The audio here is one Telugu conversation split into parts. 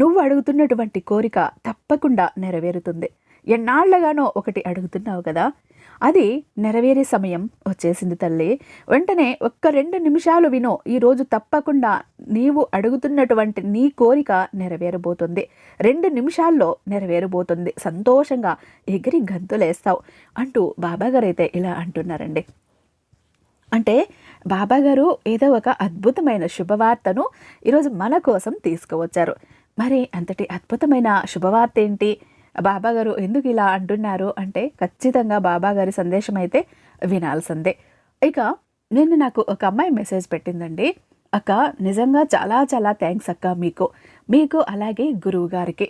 నువ్వు అడుగుతున్నటువంటి కోరిక తప్పకుండా నెరవేరుతుంది. ఎన్నాళ్ళగానో ఒకటి అడుగుతున్నావు కదా అది నెరవేరే సమయం వచ్చేసింది తల్లి. వెంటనే ఒక్క రెండు నిమిషాలు వినో ఈరోజు తప్పకుండా నీవు అడుగుతున్నటువంటి నీ కోరిక నెరవేరబోతుంది. రెండు నిమిషాల్లో నెరవేరబోతుంది. సంతోషంగా ఎగిరి గంతులేస్తావు అంటూ బాబాగారైతే ఇలా అంటున్నారండి. అంటే బాబాగారు ఏదో ఒక అద్భుతమైన శుభవార్తను ఈరోజు మన కోసం తీసుకువచ్చారు. మరి అంతటి అద్భుతమైన శుభవార్త ఏంటి బాబాగారు ఎందుకు ఇలా అంటున్నారు అంటే ఖచ్చితంగా బాబాగారి సందేశం అయితే వినాల్సిందే. ఇక నేను నాకు ఒక అమ్మాయి మెసేజ్ పెట్టిందండి. అక్క నిజంగా చాలా చాలా థ్యాంక్స్ అక్క మీకు. మీకు అలాగే గురువు గారికి.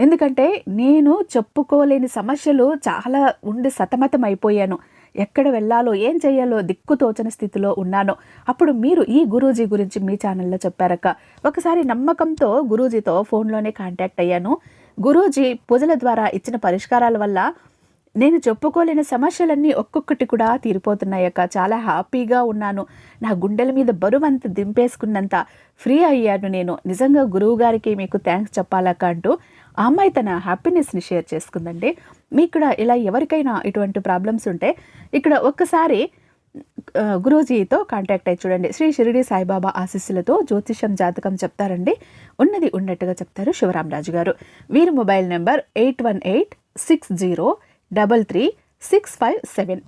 ఎందుకంటే నేను చెప్పుకోలేని సమస్యలు చాలా ఉండి సతమతం అయిపోయాను ఎక్కడ వెళ్ళాలో ఏం చేయాలో దిక్కు తోచని స్థితిలో ఉన్నాను. అప్పుడు మీరు ఈ గురూజీ గురించి మీ ఛానల్లో చెప్పారక్క. ఒకసారి నమ్మకంతో గురూజీతో ఫోన్లోనే కాంటాక్ట్ అయ్యాను. గురూజీ పూజల ద్వారా ఇచ్చిన పరిష్కారాల వల్ల నేను చెప్పుకోలేని సమస్యలన్నీ ఒక్కొక్కటి కూడా తీరిపోతున్నాయక్క. చాలా హ్యాపీగా ఉన్నాను. నా గుండెల మీద బరువంత దింపేసుకున్నంత ఫ్రీ అయ్యాను నేను. నిజంగా గురువు గారికి మీకు థ్యాంక్స్ చెప్పాలక్క అంటూ ఆ అమ్మాయి తన హ్యాపీనెస్ని షేర్ చేసుకుందండి. మీకు కూడా ఇలా ఎవరికైనా ఇటువంటి ప్రాబ్లమ్స్ ఉంటే ఇక్కడ ఒక్కసారి గురూజీతో కాంటాక్ట్ అయ్యి చూడండి. శ్రీ షిరిడి సాయిబాబా ఆశీస్సులతో జ్యోతిషం జాతకం చెప్తారండి. ఉన్నది ఉన్నట్టుగా చెప్తారు శివరామరాజు గారు. వీరి mobile number eight one eight six zero double three six five seven.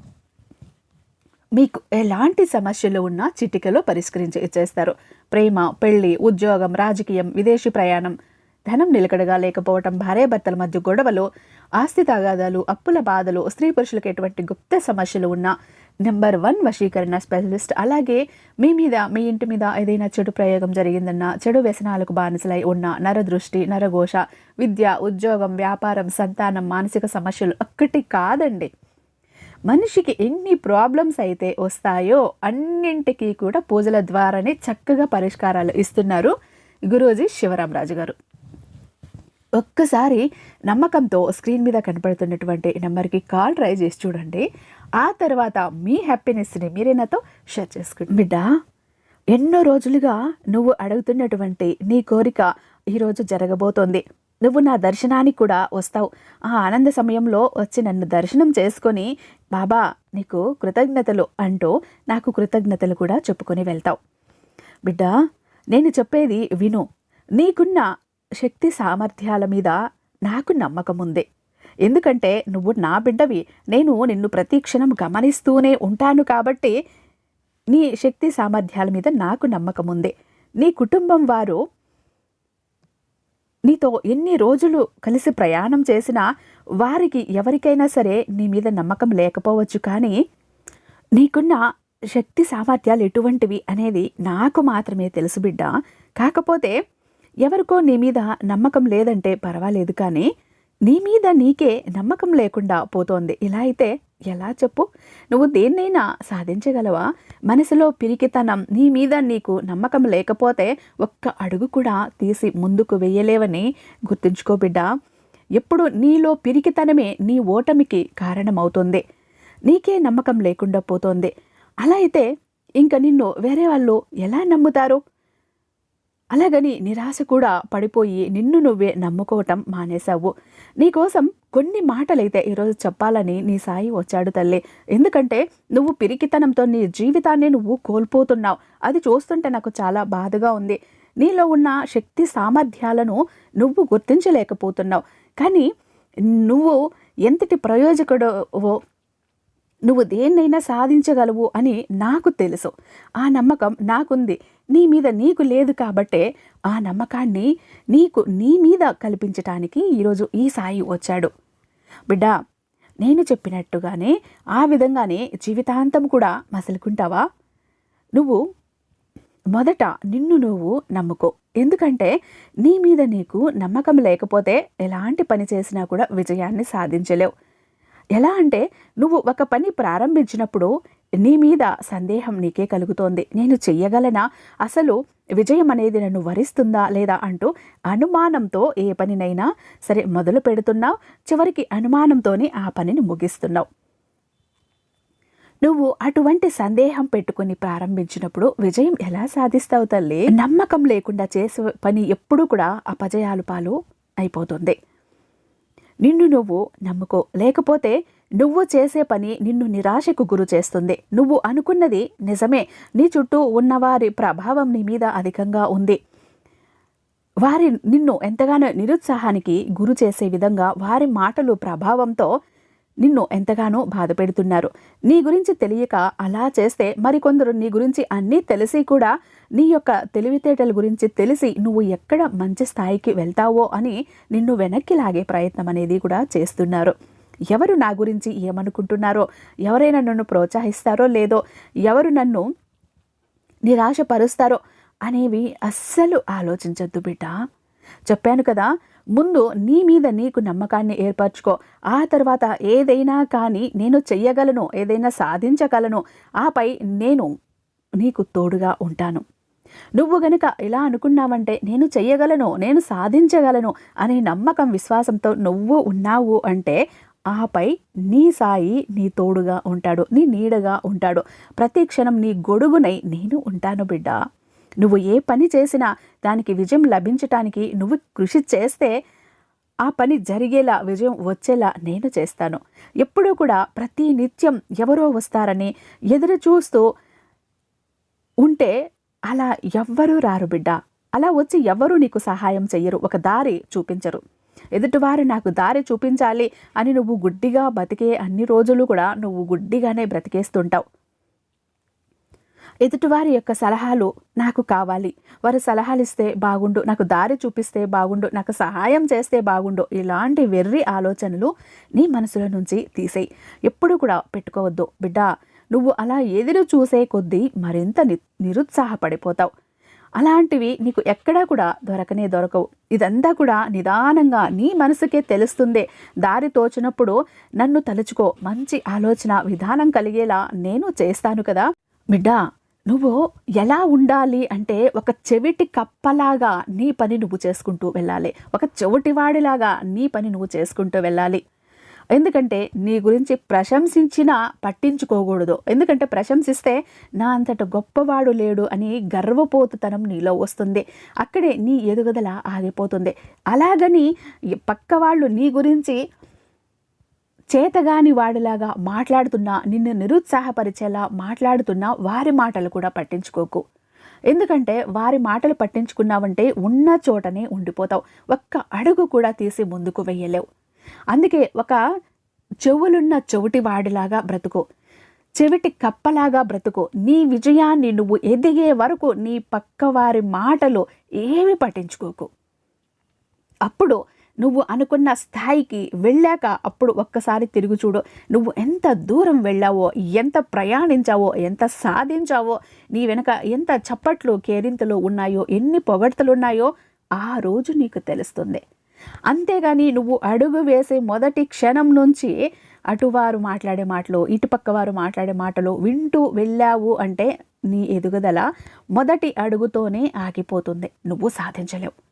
మీకు ఎలాంటి సమస్యలు ఉన్నా చిటికలో పరిష్కరించి ఇచ్చేస్తారు. ప్రేమ పెళ్ళి ఉద్యోగం రాజకీయం విదేశీ ప్రయాణం ధనం నిలకడగా లేకపోవటం భార్యాభర్తల మధ్య గొడవలు ఆస్తి తగాదాలు అప్పుల బాధలు స్త్రీ పురుషులకు ఎటువంటి గుప్త సమస్యలు ఉన్నా నెంబర్ వన్ వశీకరణ స్పెషలిస్ట్. అలాగే మీ మీద మీ ఇంటి మీద ఏదైనా చెడు ప్రయోగం జరిగిందన్నా చెడు వ్యసనాలకు బానిసలై ఉన్న నరదృష్టి నరఘోష విద్య ఉద్యోగం వ్యాపారం సంతానం మానసిక సమస్యలు ఒక్కటి కాదండి. మనిషికి ఎన్ని ప్రాబ్లమ్స్ అయితే వస్తాయో అన్నింటికీ కూడా పూజల ద్వారానే చక్కగా పరిష్కారాలు ఇస్తున్నారు గురూజీ శివరామరాజు గారు. ఒక్కసారి నమ్మకంతో స్క్రీన్ మీద కనపడుతున్నటువంటి నెంబర్కి కాల్ ట్రై చేసి చూడండి. ఆ తర్వాత మీ హ్యాపీనెస్ని మీరే నాతో షేర్ చేసుకోండి బిడ్డ ఎన్నో రోజులుగా నువ్వు అడుగుతున్నటువంటి నీ కోరిక ఈరోజు జరగబోతోంది. నువ్వు నా దర్శనానికి కూడా వస్తావు. ఆ ఆనంద సమయంలో వచ్చి నన్ను దర్శనం చేసుకొని బాబా నీకు కృతజ్ఞతలు అంటూ నాకు కృతజ్ఞతలు కూడా చెప్పుకొని వెళ్తావు. బిడ్డ నేను చెప్పేది విను. నీకున్న శక్తి సామర్థ్యాల మీద నాకు నమ్మకం ఉంది ఎందుకంటే నువ్వు నా బిడ్డవి. నేను నిన్ను ప్రతీక్షణం గమనిస్తూనే ఉంటాను కాబట్టి నీ శక్తి సామర్థ్యాల మీద నాకు నమ్మకం ఉంది నీ కుటుంబం వారు నీతో ఎన్ని రోజులు కలిసి ప్రయాణం చేసినా వారికి ఎవరికైనా సరే నీ మీద నమ్మకం లేకపోవచ్చు కానీ నీకున్న శక్తి సామర్థ్యాలు ఎటువంటివి అనేది నాకు మాత్రమే తెలుసు బిడ్డ. కాకపోతే ఎవరికో నీ మీద నమ్మకం లేదంటే పర్వాలేదు కానీ నీ మీద నీకే నమ్మకం లేకుండా పోతోంది. ఇలా అయితే ఎలా చెప్పు? నువ్వు దేన్నైనా సాధించగలవా? మనసులో పిరికితనం నీ మీద నీకు నమ్మకం లేకపోతే ఒక్క అడుగు కూడా తీసి ముందుకు వెయ్యలేవని గుర్తుంచుకో బిడ్డ. ఎప్పుడు నీలో పిరికితనమే నీ ఓటమికి కారణమవుతుంది. నీకే నమ్మకం లేకుండా పోతోంది. అలా అయితే ఇంక నిన్ను వేరే వాళ్ళు ఎలా నమ్ముతారు? అలాగని నిరాశ కూడా పడిపోయి నిన్ను నువ్వే నమ్ముకోవటం మానేశావు. నీకోసం కొన్ని మాటలైతే ఈరోజు చెప్పాలని నీ సాయి వచ్చాడు తల్లి. ఎందుకంటే నువ్వు పిరికితనంతో నీ జీవితాన్ని నువ్వు కోల్పోతున్నావు. అది చూస్తుంటే నాకు చాలా బాధగా ఉంది. నీలో ఉన్న శక్తి సామర్థ్యాలను నువ్వు గుర్తించలేకపోతున్నావు. కానీ నువ్వు ఎంతటి ప్రయోజకుడవో నువ్వు దేన్నైనా సాధించగలవు అని నాకు తెలుసు. ఆ నమ్మకం నాకుంది. నీ మీద నీకు లేదు కాబట్టే ఆ నమ్మకాన్ని నీకు నీ మీద కల్పించటానికి ఈరోజు ఈ సాయి వచ్చాడు. బిడ్డ నేను చెప్పినట్టుగానే ఆ విధంగానే జీవితాంతం కూడా మసలుకుంటావా? నువ్వు మొదట నిన్ను నువ్వు నమ్ముకో. ఎందుకంటే నీ మీద నీకు నమ్మకం లేకపోతే ఎలాంటి పని చేసినా కూడా విజయాన్ని సాధించలేవు. ఎలా అంటే నువ్వు ఒక పని ప్రారంభించినప్పుడు నీ మీద సందేహం నీకే కలుగుతోంది. నేను చెయ్యగలనా? అసలు విజయం అనేది నన్ను వరిస్తుందా లేదా అంటూ అనుమానంతో ఏ పనినైనా సరే మొదలు పెడుతున్నావు. చివరికి అనుమానంతోనే ఆ పనిని ముగిస్తున్నావు. నువ్వు అటువంటి సందేహం పెట్టుకుని ప్రారంభించినప్పుడు విజయం ఎలా సాధిస్తావు తల్లి? నమ్మకం లేకుండా చేసే పని ఎప్పుడూ కూడా అపజయాలు పాలు అయిపోతుంది. నిన్ను నువ్వు నమ్ముకో. లేకపోతే నువ్వు చేసే పని నిన్ను నిరాశకు గురి చేస్తుంది. నువ్వు అనుకున్నది నిజమే. నీ చుట్టూ ఉన్నవారి ప్రభావం నీ మీద అధికంగా ఉంది. వారి నిన్ను ఎంతగానో నిరుత్సాహానికి గురి చేసే విధంగా వారి మాటలు ప్రభావంతో నిన్ను ఎంతగానో బాధ పెడుతున్నారు. నీ గురించి తెలియక అలా చేస్తే మరికొందరు నీ గురించి అన్నీ తెలిసి కూడా నీ యొక్క తెలివితేటల గురించి తెలిసి నువ్వు ఎక్కడ మంచి స్థాయికి వెళ్తావో అని నిన్ను వెనక్కి లాగే ప్రయత్నం అనేది కూడా చేస్తున్నారు. ఎవరు నా గురించి ఏమనుకుంటున్నారో ఎవరైనా నన్ను ప్రోత్సహిస్తారో లేదో ఎవరు నన్ను నిరాశపరుస్తారో అనేవి అస్సలు ఆలోచించద్దు బిడ్డ. చెప్పాను కదా ముందు నీ మీద నీకు నమ్మకాన్ని ఏర్పరచుకో. ఆ తర్వాత ఏదైనా కానీ నేను చెయ్యగలను ఏదైనా సాధించగలను ఆపై నేను నీకు తోడుగా ఉంటాను. నువ్వు గనుక ఇలా అనుకున్నావంటే నేను చెయ్యగలను నేను సాధించగలను అనే నమ్మకం విశ్వాసంతో నువ్వు ఉన్నావు అంటే ఆపై నీ సాయి నీ తోడుగా ఉంటాడు నీ నీడగా ఉంటాడు. ప్రతి క్షణం నీ గొడుగునై నేను ఉంటాను బిడ్డ. నువ్వు ఏ పని చేసినా దానికి విజయం లభించటానికి నువ్వు కృషి చేస్తే ఆ పని జరిగేలా విజయం వచ్చేలా నేను చేస్తాను. ఎప్పుడూ కూడా ప్రతి నిత్యం ఎవరో వస్తారని ఎదురు చూస్తూ ఉంటే అలా ఎవ్వరూ రారు బిడ్డ. అలా వచ్చి ఎవ్వరూ నీకు సహాయం చెయ్యరు ఒక దారి చూపించరు. ఎదుటివారు నాకు దారి చూపించాలి అని నువ్వు గుడ్డిగా బతికే అన్ని రోజులు కూడా నువ్వు గుడ్డిగానే బ్రతికేస్తుంటావు. ఎదుటివారి యొక్క సలహాలు నాకు కావాలి. వారు సలహాలు ఇస్తే బాగుండు నాకు దారి చూపిస్తే బాగుండు నాకు సహాయం చేస్తే బాగుండు ఇలాంటి వెర్రి ఆలోచనలు నీ మనసులో నుంచి తీసేయి. ఎప్పుడు కూడా పెట్టుకోవద్దు. బిడ్డ నువ్వు అలా ఎదురు చూసే కొద్దీ మరింత ని నిరుత్సాహపడిపోతావు. అలాంటివి నీకు ఎక్కడా కూడా దొరకనే దొరకవు. ఇదంతా కూడా నిదానంగా నీ మనసుకే తెలుస్తుందే. దారి తోచినప్పుడు నన్ను తలుచుకో. మంచి ఆలోచన విధానం కలిగేలా నేను చేస్తాను కదా. బిడ్డా నువ్వు ఎలా ఉండాలి అంటే ఒక చెవిటి కప్పలాగా నీ పని నువ్వు చేసుకుంటూ వెళ్ళాలి. ఒక చెవిటివాడిలాగా నీ పని నువ్వు చేసుకుంటూ వెళ్ళాలి. ఎందుకంటే నీ గురించి ప్రశంసించినా పట్టించుకోకూడదు. ఎందుకంటే ప్రశంసిస్తే నా అంతట గొప్పవాడు లేడు అని గర్వపోతుతనం నీలో వస్తుంది. అక్కడే నీ ఎదుగుదల ఆగిపోతుంది. అలాగని పక్కవాళ్ళు నీ గురించి చేతగాని వాడిలాగా మాట్లాడుతున్నా నిన్ను నిరుత్సాహపరిచేలా మాట్లాడుతున్నా వారి మాటలు కూడా పట్టించుకోకు. ఎందుకంటే వారి మాటలు పట్టించుకున్నావంటే ఉన్న చోటనే ఉండిపోతావు. ఒక్క అడుగు కూడా తీసి ముందుకు వెయ్యలేవు. అందుకే ఒక చెవులున్న చెవిటి వాడిలాగా బ్రతుకు. చెవిటి కప్పలాగా బ్రతుకు. నీ విజయాన్ని నువ్వు ఎదిగే వరకు నీ పక్కవారి మాటలు ఏమి పట్టించుకోకు. అప్పుడు నువ్వు అనుకున్న స్థాయికి వెళ్ళాక అప్పుడు ఒక్కసారి తిరుగు చూడు. నువ్వు ఎంత దూరం వెళ్ళావో ఎంత ప్రయాణించావో ఎంత సాధించావో నీ వెనక ఎంత చప్పట్లు కేరింతలు ఉన్నాయో ఎన్ని పొగడ్తలు ఉన్నాయో ఆ రోజు నీకు తెలుస్తుంది. అంతేగాని నువ్వు అడుగు వేసే మొదటి క్షణం నుంచి అటువారు మాట్లాడే మాటలు ఇటుపక్క వారు మాట్లాడే మాటలు వింటూ వెళ్ళావు అంటే నీ ఎదుగుదల మొదటి అడుగుతోనే ఆగిపోతుంది. నువ్వు సాధించలేవు.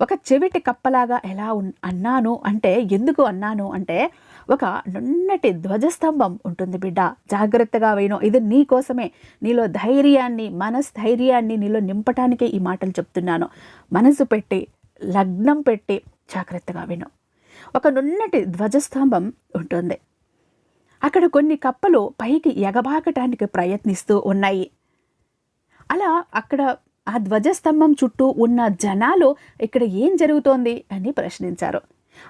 ఒక చెవిటి కప్పలాగా ఎలా ఉన్ అన్నాను అంటే ఎందుకు అన్నాను అంటే ఒక నున్నటి ధ్వజస్తంభం ఉంటుంది బిడ్డ. జాగ్రత్తగా వేయను ఇది నీ కోసమే. నీలో ధైర్యాన్ని మనస్థైర్యాన్ని నీలో నింపటానికే ఈ మాటలు చెప్తున్నాను. మనసు పెట్టి లగ్నం పెట్టి జాగ్రత్తగా విను ఒక నున్నటి ధ్వజస్తంభం ఉంటుంది. అక్కడ కొన్ని కప్పలు పైకి ఎగబాకటానికి ప్రయత్నిస్తూ ఉన్నాయి. అలా అక్కడ ఆ ధ్వజస్తంభం చుట్టూ ఉన్న జనాలు ఇక్కడ ఏం జరుగుతోంది అని ప్రశ్నించారు.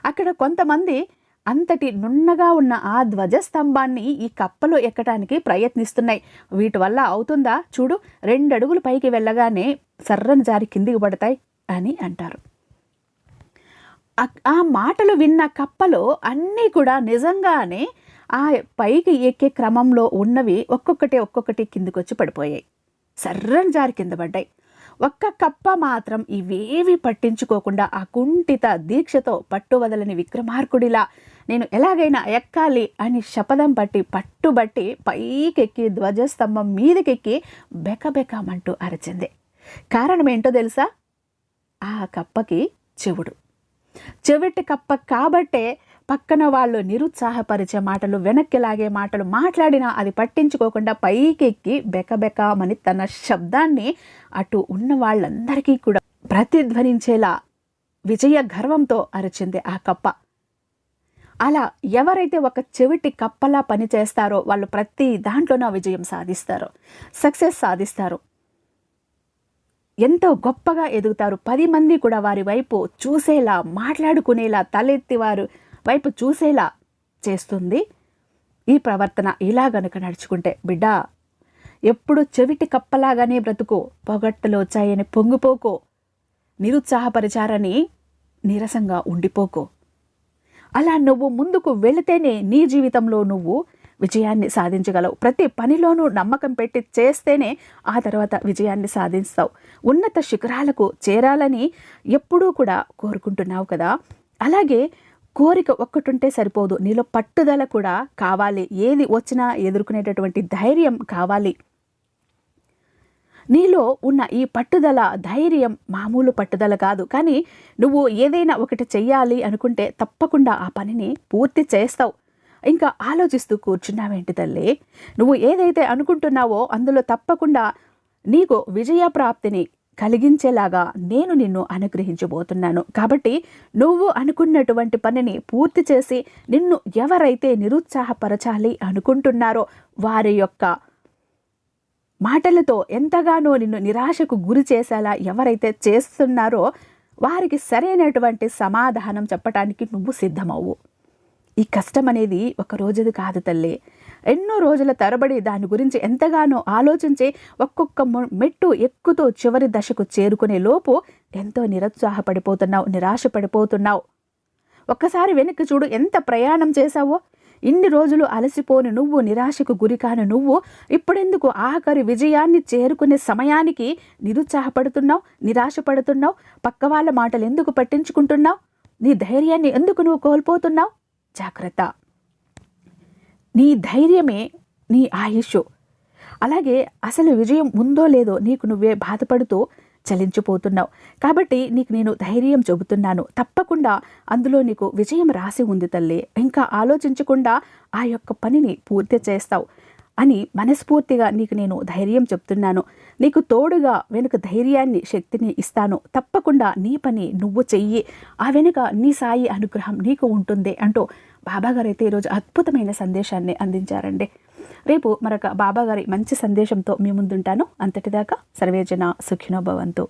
అక్కడ కొంతమంది అంతటి నున్నగా ఉన్న ఆ ధ్వజస్తంభాన్ని ఈ కప్పలు ఎక్కడానికి ప్రయత్నిస్తున్నాయి. వీటి వల్ల అవుతుందా? చూడు రెండు అడుగులు పైకి వెళ్ళగానే సర్రని జారి కిందికి పడతాయి అని అంటారు. ఆ మాటలు విన్న కప్పలు అన్నీ కూడా నిజంగానే ఆ పైకి ఎక్కే క్రమంలో ఉన్నవి ఒక్కొక్కటి ఒక్కొక్కటి కిందకొచ్చి పడిపోయాయి. సర్రని జారి కింద పడ్డాయి. ఒక్క కప్ప మాత్రం ఇవేవి పట్టించుకోకుండా ఆ కుంఠిత దీక్షతో పట్టువదలని విక్రమార్కుడిలా నేను ఎలాగైనా ఎక్కాలి అని శపథం పట్టి పట్టుబట్టి పైకెక్కి ధ్వజస్తంభం మీదకెక్కి బెకబెకమంటూ అరిచింది. కారణం ఏంటో తెలుసా? ఆ కప్పకి చెవుడు. చెవిటి కప్ప కాబట్టే పక్కన వాళ్ళు నిరుత్సాహపరిచే మాటలు వెనక్కి లాగే మాటలు మాట్లాడినా అది పట్టించుకోకుండా పైకెక్కి బెకబెకామని తన శబ్దాన్ని అటు ఉన్న వాళ్ళందరికీ కూడా ప్రతిధ్వనించేలా విజయ గర్వంతో అరిచింది ఆ కప్ప. అలా ఎవరైతే ఒక చెవిటి కప్పలా పని చేస్తారో వాళ్ళు ప్రతి దాంట్లోనూ విజయం సాధిస్తారు సక్సెస్ సాధిస్తారు. ఎంతో గొప్పగా ఎదుగుతారు. పది మంది కూడా వారి వైపు చూసేలా మాట్లాడుకునేలా తలెత్తి వారు వైపు చూసేలా చేస్తుంది. ఈ ప్రవర్తన ఇలా గనుక నడుచుకుంటే బిడ్డ ఎప్పుడు చెవిటి కప్పలాగానే బ్రతుకు పొగట్టలు వచ్చాయని పొంగిపోకో నిరుత్సాహపరిచారని నీరసంగా ఉండిపోకో. అలా నువ్వు ముందుకు వెళితేనే నీ జీవితంలో నువ్వు విజయాన్ని సాధించగలవు. ప్రతి పనిలోనూ నమ్మకం పెట్టి చేస్తేనే ఆ తర్వాత విజయాన్ని సాధిస్తావు. ఉన్నత శిఖరాలకు చేరాలని ఎప్పుడూ కూడా కోరుకుంటున్నావు కదా. అలాగే కోరిక ఒక్కటుంటే సరిపోదు. నీలో పట్టుదల కూడా కావాలి. ఏది వచ్చినా ఎదుర్కొనేటటువంటి ధైర్యం కావాలి. నీలో ఉన్న ఈ పట్టుదల ధైర్యం మామూలు పట్టుదల కాదు. కానీ నువ్వు ఏదైనా ఒకటి చెయ్యాలి అనుకుంటే తప్పకుండా ఆ పనిని పూర్తి చేస్తావు. ఇంకా ఆలోచిస్తూ కూర్చున్నావేంటి తల్లి? నువ్వు ఏదైతే అనుకుంటున్నావో అందులో తప్పకుండా నీకు విజయ ప్రాప్తిని కలిగించేలాగా నేను నిన్ను అనుగ్రహించబోతున్నాను. కాబట్టి నువ్వు అనుకున్నటువంటి పనిని పూర్తి చేసి నిన్ను ఎవరైతే నిరుత్సాహపరచాలి అనుకుంటున్నారో వారి యొక్క మాటలతో ఎంతగానో నిన్ను నిరాశకు గురి చేసేలా ఎవరైతే చేస్తున్నారో వారికి సరైనటువంటి సమాధానం చెప్పటానికి నువ్వు సిద్ధమవు. ఈ కష్టం అనేది ఒక రోజుది కాదు తల్లి. ఎన్నో రోజుల తరబడి దాని గురించి ఎంతగానో ఆలోచించి ఒక్కొక్క మెట్టు ఎక్కుతూ చివరి దశకు చేరుకునే లోపు ఎంతో నిరుత్సాహపడిపోతున్నావు నిరాశపడిపోతున్నావు. ఒక్కసారి వెనక్కి చూడు ఎంత ప్రయాణం చేశావో. ఇన్ని రోజులు అలసిపోని నువ్వు నిరాశకు గురికాను నువ్వు ఇప్పుడెందుకు ఆఖరి విజయాన్ని చేరుకునే సమయానికి నిరుత్సాహపడుతున్నావు నిరాశపడుతున్నావు? పక్క వాళ్ళ మాటలు ఎందుకు పట్టించుకుంటున్నావు? నీ ధైర్యాన్ని ఎందుకు నువ్వు కోల్పోతున్నావు? జాగ్రత్త. నీ ధైర్యమే నీ ఆయుష్. అలాగే అసలు విజయం ఉందో లేదో నీకు నువ్వే బాధపడుతూ చలించిపోతున్నావు. కాబట్టి నీకు నేను ధైర్యం చెబుతున్నాను. తప్పకుండా అందులో నీకు విజయం రాసి ఉంది తల్లి. ఇంకా ఆలోచించకుండా ఆ యొక్క పనిని పూర్తి చేస్తావు అని మనస్ఫూర్తిగా నీకు నేను ధైర్యం చెప్తున్నాను. నీకు తోడుగా వెనుక ధైర్యాన్ని శక్తిని ఇస్తాను. తప్పకుండా నీ పని నువ్వు చెయ్యి. ఆ వెనుక నీ సాయి అనుగ్రహం నీకు ఉంటుంది అంటూ బాబాగారు అయితే ఈరోజు అద్భుతమైన సందేశాన్ని అందించారండి. రేపు మరొక బాబాగారి మంచి సందేశంతో మీ ముందుంటాను. అంతటిదాకా సర్వేజన సుఖినోభవంతు.